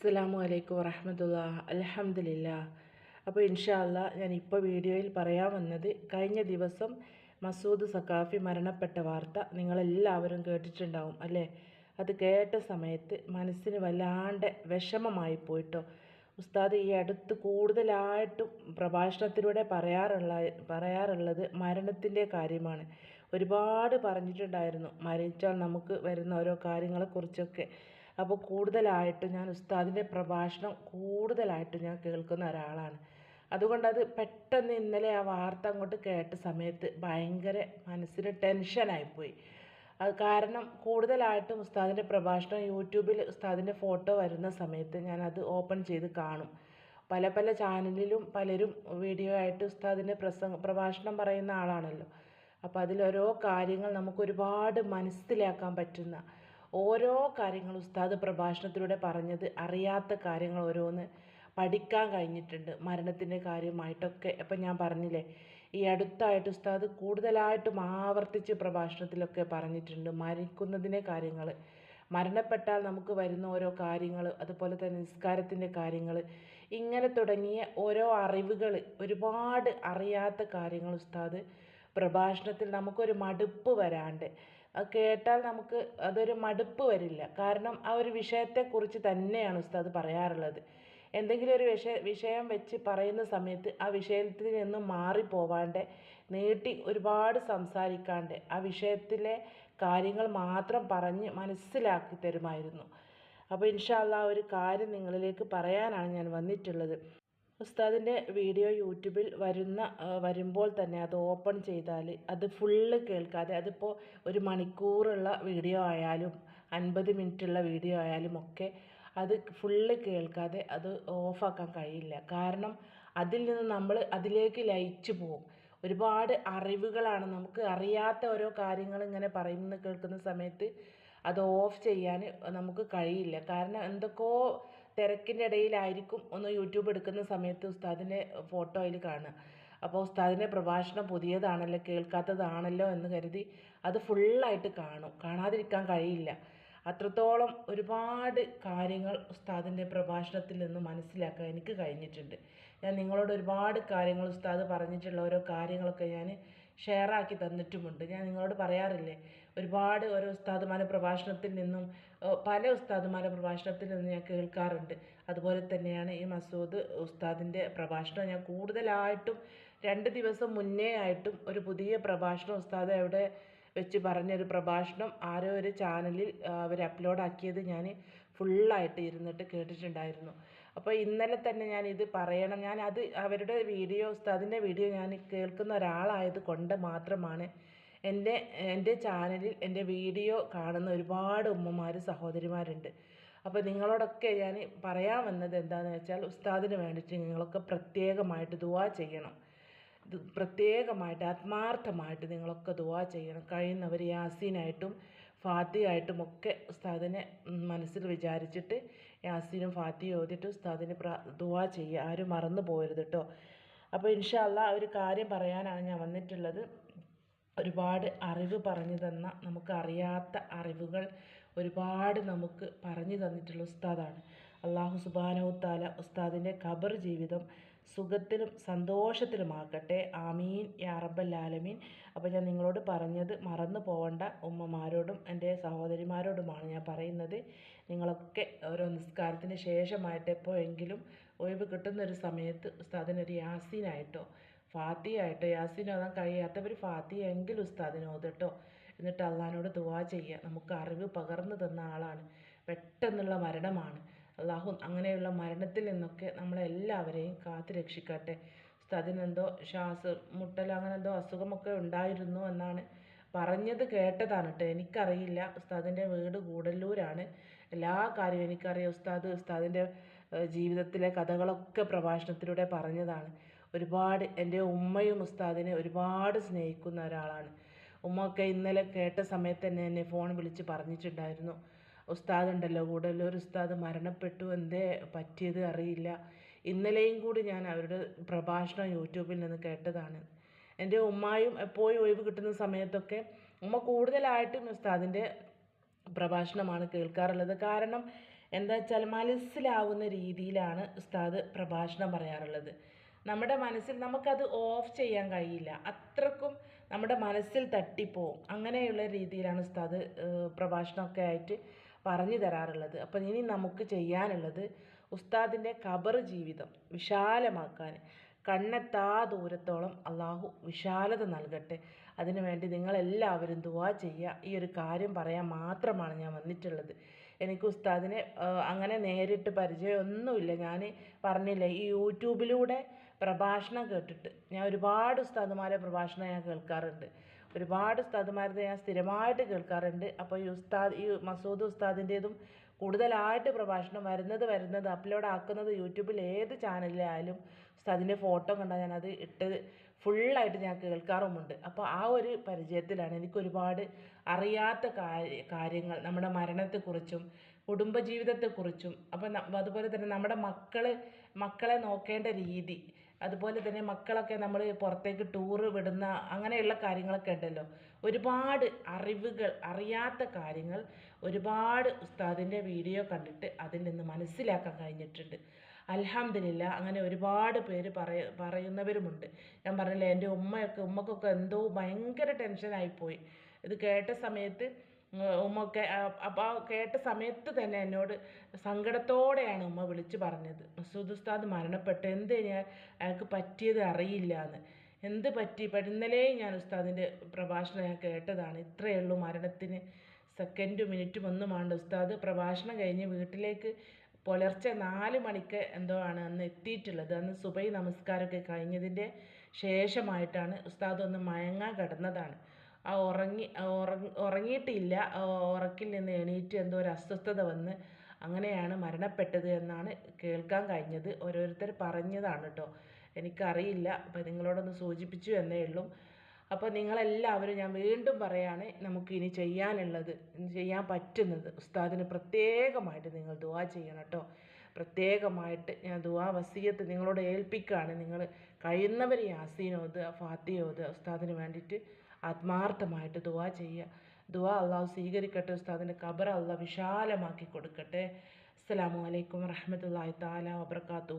അസ്സലാമു വലൈക്കും വറഹമത്തുള്ള അലഹമില്ല അപ്പോൾ ഇൻഷാല്ല ഞാൻ ഇപ്പോൾ വീഡിയോയിൽ പറയാൻ വന്നത് കഴിഞ്ഞ ദിവസം മസൂദ് സഖാഫി മരണപ്പെട്ട വാർത്ത നിങ്ങളെല്ലാവരും കേട്ടിട്ടുണ്ടാവും അല്ലേ? അത് കേട്ട സമയത്ത് മനസ്സിന് വല്ലാണ്ട് വിഷമമായി പോയിട്ടോ. ഉസ്താദ് ഈ അടുത്ത് കൂടുതലായിട്ടും പ്രഭാഷണത്തിലൂടെ പറയാറുള്ള പറയാറുള്ളത് മരണത്തിന്റെ കാര്യമാണ്. ഒരുപാട് പറഞ്ഞിട്ടുണ്ടായിരുന്നു മരിച്ചാൽ നമുക്ക് വരുന്ന ഓരോ കാര്യങ്ങളെക്കുറിച്ചൊക്കെ. അപ്പോൾ കൂടുതലായിട്ടും ഞാൻ ഉസ്താദിന്റെ പ്രഭാഷണം കൂടുതലായിട്ട് ഞാൻ കേൾക്കുന്ന ഒരാളാണ്. അതുകൊണ്ടത് പെട്ടെന്ന് ഇന്നലെ ആ വാർത്ത അങ്ങോട്ട് കേട്ട സമയത്ത് ഭയങ്കര മനസ്സിന് ടെൻഷനായിപ്പോയി അത് കാരണം കൂടുതലായിട്ടും ഉസ്താദിന്റെ പ്രഭാഷണം യൂട്യൂബിൽ ഉസ്താദിന്റെ ഫോട്ടോ വരുന്ന സമയത്ത് ഞാൻ അത് ഓപ്പൺ ചെയ്ത് കാണും. പല പല ചാനലിലും പലരും വീഡിയോ ആയിട്ട് ഉസ്താദിന്റെ പ്രസംഗ പ്രഭാഷണം പറയുന്ന ആളാണല്ലോ. അപ്പോൾ ഓരോ കാര്യങ്ങൾ നമുക്ക് ഒരുപാട് മനസ്സിലാക്കാൻ പറ്റുന്ന ഓരോ കാര്യങ്ങൾ ഉസ്താദ് പ്രഭാഷണത്തിലൂടെ പറഞ്ഞത് അറിയാത്ത കാര്യങ്ങൾ ഓരോന്ന് പഠിക്കാൻ കഴിഞ്ഞിട്ടുണ്ട്. മരണത്തിന്റെ കാര്യമായിട്ടൊക്കെ ഇപ്പം ഞാൻ പറഞ്ഞില്ലേ ഈ അടുത്തായിട്ട് ഉസ്താദ് കൂടുതലായിട്ടും ആവർത്തിച്ച് പ്രഭാഷണത്തിലൊക്കെ പറഞ്ഞിട്ടുണ്ട്. മരിക്കുന്നതിന്റെ കാര്യങ്ങൾ മരണപ്പെട്ടാൽ നമുക്ക് വരുന്ന ഓരോ കാര്യങ്ങൾ അതുപോലെ തന്നെ നിസ്കാരത്തിന്റെ കാര്യങ്ങൾ ഇങ്ങനെ തുടങ്ങിയ ഓരോ അറിവുകൾ ഒരുപാട് അറിയാത്ത കാര്യങ്ങൾ ഉസ്താദ് പ്രഭാഷണത്തിൽ നമുക്കൊരു മടുപ്പ് വരാണ്ട് കേട്ടാൽ നമുക്ക് അതൊരു മടുപ്പ് വരില്ല. കാരണം ആ ഒരു വിഷയത്തെക്കുറിച്ച് തന്നെയാണ് ഉസ്താദ് പറയാറുള്ളത്. എന്തെങ്കിലും ഒരു വിഷയ വിഷയം വെച്ച് പറയുന്ന സമയത്ത് ആ വിഷയത്തിൽ നിന്നും മാറിപ്പോവാണ്ട് നീട്ടി ഒരുപാട് സംസാരിക്കാണ്ട് ആ വിഷയത്തിലെ കാര്യങ്ങൾ മാത്രം പറഞ്ഞ് മനസ്സിലാക്കി തരുമായിരുന്നു. അപ്പോൾ ഇൻഷാല്ല ഒരു കാര്യം നിങ്ങളിലേക്ക് പറയാനാണ് ഞാൻ വന്നിട്ടുള്ളത്. ഉസ്താദിന്റെ വീഡിയോ യൂട്യൂബിൽ വരുന്ന വരുമ്പോൾ തന്നെ അത് ഓപ്പൺ ചെയ്താൽ അത് ഫുള്ള് കേൾക്കാതെ അതിപ്പോൾ ഒരു മണിക്കൂറുള്ള വീഡിയോ ആയാലും അൻപത് മിനിറ്റുള്ള വീഡിയോ ആയാലും ഒക്കെ അത് ഫുള്ള് കേൾക്കാതെ അത് ഓഫാക്കാൻ കഴിയില്ല. കാരണം അതിൽ നിന്ന് നമ്മൾ അതിലേക്ക് ലയിച്ചു പോകും ഒരുപാട് അറിവുകളാണ് നമുക്ക് അറിയാത്ത ഓരോ കാര്യങ്ങൾ ഇങ്ങനെ പറയുന്ന കേൾക്കുന്ന സമയത്ത് അത് ഓഫ് ചെയ്യാൻ നമുക്ക് കഴിയില്ല. കാരണം എന്തൊക്കെയോ തിരക്കിന്റെ ഇടയിലായിരിക്കും ഒന്ന് യൂട്യൂബ് എടുക്കുന്ന സമയത്ത് ഉസ്താദിന്റെ ഫോട്ടോ അതിൽ കാണുക. അപ്പോൾ ഉസ്താദിന്റെ പ്രഭാഷണം പുതിയതാണല്ലോ കേൾക്കാത്തതാണല്ലോ എന്ന് കരുതി അത് ഫുള്ളായിട്ട് കാണും. കാണാതിരിക്കാൻ കഴിയില്ല. അത്രത്തോളം ഒരുപാട് കാര്യങ്ങൾ ഉസ്താദിന്റെ പ്രഭാഷണത്തിൽ നിന്ന് മനസ്സിലാക്കാൻ എനിക്ക് കഴിഞ്ഞിട്ടുണ്ട്. ഞാൻ നിങ്ങളോട് ഒരുപാട് കാര്യങ്ങൾ ഉസ്താദ് പറഞ്ഞിട്ടുള്ള ഓരോ കാര്യങ്ങളൊക്കെ ഞാൻ ഷെയറാക്കി തന്നിട്ടുമുണ്ട്. ഞാൻ നിങ്ങളോട് പറയാറില്ലേ ഒരുപാട് ഓരോ ഉസ്താദുമാരുടെ പ്രഭാഷണത്തിൽ നിന്നും പല ഉസ്താദുമാരുടെ പ്രഭാഷണത്തിൽ നിന്ന് ഞാൻ കേൾക്കാറുണ്ട്. അതുപോലെ തന്നെയാണ് ഈ മസൂദ് ഉസ്താദിന്റെ പ്രഭാഷണം. ഞാൻ കൂടുതലായിട്ടും രണ്ട് ദിവസം മുന്നേ ആയിട്ടും ഒരു പുതിയ പ്രഭാഷണം ഉസ്താദ് അവിടെ വെച്ച് പറഞ്ഞൊരു പ്രഭാഷണം ആരോ ഒരു ചാനലിൽ അവർ അപ്ലോഡ് ആക്കിയത് ഞാൻ ഫുള്ളായിട്ട് ഇരുന്നിട്ട് കേട്ടിട്ടുണ്ടായിരുന്നു. അപ്പോൾ ഇന്നലെ തന്നെ ഞാൻ ഇത് പറയണം. ഞാൻ അത് അവരുടെ വീഡിയോ ഉസ്താദിന്റെ വീഡിയോ ഞാൻ കേൾക്കുന്ന ഒരാളായത് കൊണ്ട് മാത്രമാണ് എന്റെ എന്റെ ചാനലിൽ എന്റെ വീഡിയോ കാണുന്ന ഒരുപാട് ഉമ്മമാർ സഹോദരിമാരുണ്ട്. അപ്പോൾ നിങ്ങളോടൊക്കെ ഞാൻ പറയാൻ വന്നത് എന്താണെന്ന് വെച്ചാൽ ഉസ്താദിന് വേണ്ടിയിട്ട് നിങ്ങളൊക്കെ പ്രത്യേകമായിട്ട് ദുവാ ചെയ്യണം. പ്രത്യേകമായിട്ട് ആത്മാർത്ഥമായിട്ട് നിങ്ങളൊക്കെ ദുവാ ചെയ്യണം. കഴിയുന്നവർ യാസീനായിട്ടും ഫാത്തിയായിട്ടും ഒക്കെ ഉസ്താദിനെ മനസ്സിൽ വിചാരിച്ചിട്ട് യാസീനും ഫാത്തിയും ഓതിയിട്ട് ഉസ്താദിന് പ്ര ദുവാ ചെയ്യുക. ആരും മറന്നു പോകരുത് കേട്ടോ അപ്പോൾ ഇൻഷാല്ല ഒരു കാര്യം പറയാനാണ് ഞാൻ വന്നിട്ടുള്ളത്. ഒരുപാട് അറിവ് പറഞ്ഞു തന്ന നമുക്ക് അറിയാത്ത അറിവുകൾ ഒരുപാട് നമുക്ക് പറഞ്ഞു തന്നിട്ടുള്ള ഉസ്താദാണ്. അള്ളാഹു സുബാനവുത്താല ഉസ്താദിന്റെ ഖബർ ജീവിതം സുഖത്തിലും സന്തോഷത്തിലുമാക്കട്ടെ ആമീൻ. യാ റബ്ബൽ ആലമീൻ. അപ്പോൾ ഞാൻ നിങ്ങളോട് പറഞ്ഞത് മറന്നു പോകേണ്ട ഉമ്മമാരോടും എന്റെ സഹോദരിമാരോടുമാണ് ഞാൻ പറയുന്നത്. നിങ്ങളൊക്കെ ഓരോ നിസ്കാരത്തിന് ശേഷമായിട്ട് എപ്പോഴെങ്കിലും ഒഴിവ് കിട്ടുന്നൊരു സമയത്ത് ഉസ്താദിനൊരു യാസീനായിട്ടോ ഫാത്തിയായിട്ടോ യാസിൻ ഓതാൻ കഴിയാത്തവർ ഫാത്തിയെങ്കിലും ഉസ്താദിന് ഓതട്ടോ എന്നിട്ട് അള്ളഹാനോട് ദുവാ ചെയ്യുക നമുക്ക് അറിവ് പകർന്നു തന്ന ആളാണ്. പെട്ടെന്നുള്ള മരണമാണ്. അള്ളാഹു അങ്ങനെയുള്ള മരണത്തിൽ നിന്നൊക്കെ നമ്മളെല്ലാവരെയും കാത്തു രക്ഷിക്കട്ടെ. ഉസ്താദിനെന്തോ ശ്വാസ മുട്ടൽ അങ്ങനെ എന്തോ അസുഖമൊക്കെ ഉണ്ടായിരുന്നു എന്നാണ് പറഞ്ഞത് കേട്ടതാണ് കേട്ടോ. എനിക്കറിയില്ല. ഉസ്താദിന്റെ വീട് കൂടല്ലൂരാണ്. എല്ലാ കാര്യവും എനിക്കറിയാം. ഉസ്താദ് ഉസ്താദിന്റെ ജീവിതത്തിലെ കഥകളൊക്കെ പ്രഭാഷണത്തിലൂടെ പറഞ്ഞതാണ്. ഒരുപാട് എന്റെ ഉമ്മയും ഉസ്താദിനെ ഒരുപാട് സ്നേഹിക്കുന്ന ഒരാളാണ്. ഉമ്മയൊക്കെ ഇന്നലെ കേട്ട സമയത്ത് തന്നെ എന്നെ ഫോൺ വിളിച്ച് പറഞ്ഞിട്ടുണ്ടായിരുന്നു. ഉസ്താദ് ഉണ്ടല്ലോ കൂടല്ലൂർ ഉസ്താദ് മരണപ്പെട്ടു എന്തേ പറ്റിയത് അറിയില്ല. ഇന്നലെയും കൂടി ഞാൻ അവരുടെ പ്രഭാഷണം യൂട്യൂബിൽ നിന്ന് കേട്ടതാണ്. എന്റെ ഉമ്മായും എപ്പോഴും ഒഴിവ് കിട്ടുന്ന സമയത്തൊക്കെ ഉമ്മ കൂടുതലായിട്ടും ഉസ്താദിന്റെ പ്രഭാഷണമാണ് കേൾക്കാറുള്ളത്. കാരണം എന്താ വെച്ചാൽ മനസ്സിലാവുന്ന രീതിയിലാണ് ഉസ്താദ് പ്രഭാഷണം പറയാറുള്ളത്. നമ്മുടെ മനസ്സിൽ നമുക്കത് ഓഫ് ചെയ്യാൻ കഴിയില്ല. അത്രക്കും നമ്മുടെ മനസ്സിൽ തട്ടിപ്പോവും. അങ്ങനെയുള്ള രീതിയിലാണ് ഉസ്താദ് പ്രഭാഷണമൊക്കെ ആയിട്ട് പറഞ്ഞു തരാറുള്ളത്. അപ്പം ഇനി നമുക്ക് ചെയ്യാനുള്ളത് ഉസ്താദിന്റെ ഖബർ ജീവിതം വിശാലമാക്കാൻ. കണ്ണെത്താ ദൂരത്തോളം അള്ളാഹു വിശാലത നൽകട്ടെ. അതിനുവേണ്ടി നിങ്ങളെല്ലാവരും ദുവാ ചെയ്യുക. ഈ ഒരു കാര്യം പറയാൻ മാത്രമാണ് ഞാൻ വന്നിട്ടുള്ളത്. എനിക്ക് ഉസ്താദിനെ അങ്ങനെ നേരിട്ട് പരിചയമൊന്നുമില്ല. ഞാൻ പറഞ്ഞില്ലേ ഈ യൂട്യൂബിലൂടെ പ്രഭാഷണം കേട്ടിട്ട് ഞാൻ ഒരുപാട് ഉസ്താദുമാരെ പ്രഭാഷണം ഞാൻ കേൾക്കാറുണ്ട്. ഒരുപാട് ഉസ്താദുമാരുടെ ഞാൻ സ്ഥിരമായിട്ട് കേൾക്കാറുണ്ട്. അപ്പോൾ ഈ ഉസ്താദ് ഈ മസൂദ് ഉസ്താദിന്റേതും കൂടുതലായിട്ട് പ്രഭാഷണം വരുന്നത് വരുന്നത് അപ്ലോഡ് ആക്കുന്നത് യൂട്യൂബിൽ ഏത് ചാനലിലായാലും ഉസ്താദിന്റെ ഫോട്ടോ കണ്ടാൽ ഞാനത് ഇട്ട് ഫുള്ളായിട്ട് ഞാൻ കേൾക്കാറുമുണ്ട്. അപ്പോൾ ആ ഒരു പരിചയത്തിലാണ് എനിക്ക് ഒരുപാട് അറിയാത്ത കാര്യങ്ങൾ നമ്മുടെ മരണത്തെക്കുറിച്ചും കുടുംബജീവിതത്തെക്കുറിച്ചും. അപ്പം അതുപോലെ തന്നെ നമ്മുടെ മക്കൾ മക്കളെ നോക്കേണ്ട രീതി അതുപോലെ തന്നെ മക്കളൊക്കെ നമ്മൾ പുറത്തേക്ക് ടൂറ് വിടുന്ന അങ്ങനെയുള്ള കാര്യങ്ങളൊക്കെ ഉണ്ടല്ലോ. ഒരുപാട് അറിവുകൾ അറിയാത്ത കാര്യങ്ങൾ ഒരുപാട് ഉസ്താദിന്റെ വീഡിയോ കണ്ടിട്ട് അതിൽ നിന്ന് മനസ്സിലാക്കാൻ കഴിഞ്ഞിട്ടുണ്ട്. അൽഹംദുലില്ല അങ്ങനെ ഒരുപാട് പേര് പറയ പറയുന്നവരുമുണ്ട്. ഞാൻ പറഞ്ഞില്ലേ എന്റെ ഉമ്മയൊക്കെ ഉമ്മക്കൊക്കെ എന്തോ ഭയങ്കര ടെൻഷനായിപ്പോയി ഇത് കേട്ട സമയത്ത് ഉമ്മൊക്കെ അപ്പോൾ കേട്ട സമയത്ത് തന്നെ എന്നോട് സങ്കടത്തോടെയാണ് ഉമ്മ വിളിച്ചു പറഞ്ഞത്. മസൂദ് ഉസ്താദ് മരണപ്പെട്ടു എന്ത് ഞാൻ അയാൾക്ക് പറ്റിയത് അറിയില്ല എന്ന് എന്ത് പറ്റി? ഇന്നലെ ഞാൻ ഉസ്താദിന്റെ പ്രഭാഷണം ഞാൻ കേട്ടതാണ്. ഇത്രയേ ഉള്ളൂ മരണത്തിന് സെക്കൻഡും മിനിറ്റും ഒന്നും വേണ്ട ഉസ്താദ് പ്രഭാഷണം കഴിഞ്ഞ് വീട്ടിലേക്ക് പുലർച്ചെ നാല് മണിക്ക് എന്തോ ആണ് അന്ന് എത്തിയിട്ടുള്ളത്. അന്ന് സുബൈ നമസ്കാരമൊക്കെ കഴിഞ്ഞതിന്റെ ശേഷമായിട്ടാണ് ഉസ്താദ് ഒന്ന് മയങ്ങാൻ കിടന്നതാണ്. ആ ഉറങ്ങി ഉറങ്ങിയിട്ടില്ല. ഉറക്കിൽ നിന്ന് എണീറ്റ് എന്തോ ഒരു അസ്വസ്ഥത വന്ന് അങ്ങനെയാണ് മരണപ്പെട്ടത് എന്നാണ് കേൾക്കാൻ കഴിഞ്ഞത്. ഓരോരുത്തർ പറഞ്ഞതാണ് കേട്ടോ. എനിക്കറിയില്ല. അപ്പോൾ നിങ്ങളോടൊന്ന് സൂചിപ്പിച്ചു എന്നേ ഉള്ളൂ. അപ്പോൾ നിങ്ങളെല്ലാവരും ഞാൻ വീണ്ടും പറയാണ് നമുക്ക് ഇനി ചെയ്യാനുള്ളത് ചെയ്യാൻ പറ്റുന്നത്. ഉസ്താദിന് പ്രത്യേകമായിട്ട് നിങ്ങൾ ദുവാ ചെയ്യണം കേട്ടോ. പ്രത്യേകമായിട്ട് ഞാൻ ദുവാ വസീയത്ത് നിങ്ങളോട് ഏൽപ്പിക്കുകയാണ് നിങ്ങൾ കഴിയുന്നവർ യാസീനോത് ഫാത്തിയോത് ഫാത്തിയ ഉസ്താദിന് വേണ്ടിയിട്ട് ആത്മാർത്ഥമായിട്ട് ദുവാ ചെയ്യുക ദുവാ അള്ളാഹു സ്വീകരിക്കട്ടെ ഉസ്താദിന്റെ ഖബർ അള്ളാഹ് വിശാലമാക്കി കൊടുക്കട്ടെ. അസ്സലാമു അലൈക്കും വറഹമത്തല്ലാഹി താല വബർക്കാത്തു